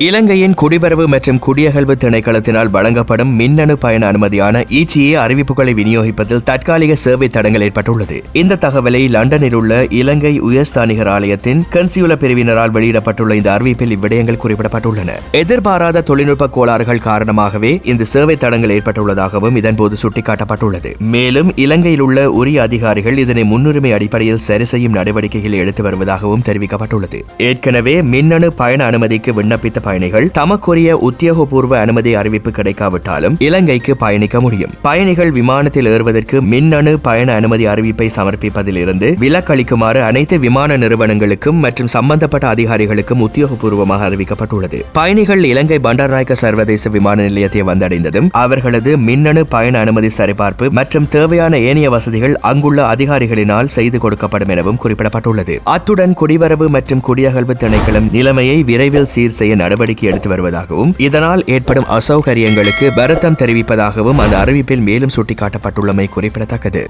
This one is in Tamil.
இலங்கையின் குடிவரவு மற்றும் குடியகழ்வு திணைக்களத்தினால் வழங்கப்படும் மின்னணு பயண அனுமதியான இச்சிஏ அறிவிப்புகளை விநியோகிப்பதில் தற்காலிக சேவை தடங்கள் ஏற்பட்டுள்ளது. இந்த தகவலை லண்டனில் உள்ள இலங்கை உயர்ஸ்தானிகர் ஆலயத்தின் கன்சியுல பிரிவினரால் வெளியிடப்பட்டுள்ள இந்த அறிவிப்பில் இவ்விடயங்கள் குறிப்பிடப்பட்டுள்ளன. எதிர்பாராத தொழில்நுட்ப கோளாறுகள் காரணமாகவே இந்த சேவை தடங்கள் ஏற்பட்டுள்ளதாகவும் இதன்போது சுட்டிக்காட்டப்பட்டுள்ளது. மேலும் இலங்கையில் உள்ள உரிய அதிகாரிகள் இதனை முன்னுரிமை அடிப்படையில் சரி செய்யும் நடவடிக்கைகளை எடுத்து வருவதாகவும் தெரிவிக்கப்பட்டுள்ளது. ஏற்கனவே மின்னணு பயண அனுமதிக்கு விண்ணப்பித்த பயணிகள் தமக்குரிய உத்தியோகபூர்வ அனுமதி அறிவிப்பு கிடைக்காவிட்டாலும் இலங்கைக்கு பயணிக்க முடியும். பயணிகள் விமானத்தில் ஏறுவதற்கு மின்னணு பயண அனுமதி அறிவிப்பை சமர்ப்பிப்பதிலிருந்து விலக்களிக்குமாறு அனைத்து விமான நிறுவனங்களுக்கும் மற்றும் சம்பந்தப்பட்ட அதிகாரிகளுக்கும் உத்தியோகபூர்வமாக அறிவிக்கப்பட்டுள்ளது. பயணிகள் இலங்கை பண்டாரநாயக்க சர்வதேச விமான நிலையத்தை வந்தடைந்ததும் அவர்களது மின்னணு பயண அனுமதி சரிபார்ப்பு மற்றும் தேவையான ஏனைய வசதிகள் அங்குள்ள அதிகாரிகளினால் செய்து கொடுக்கப்படும் எனவும் குறிப்பிடப்பட்டுள்ளது. அத்துடன் குடிவரவு மற்றும் குடியகல்வு திணைக்களம் நிலைமையை விரைவில் சீர் செய்ய நடவடிக்கை எடுத்து வருவதாகவும் இதனால் ஏற்படும் அசௌகரியங்களுக்கு வருத்தம் தெரிவிப்பதாகவும் அந்த அறிவிப்பில் மேலும் சுட்டிக்காட்டப்பட்டுள்ளமை குறிப்பிடத்தக்கது.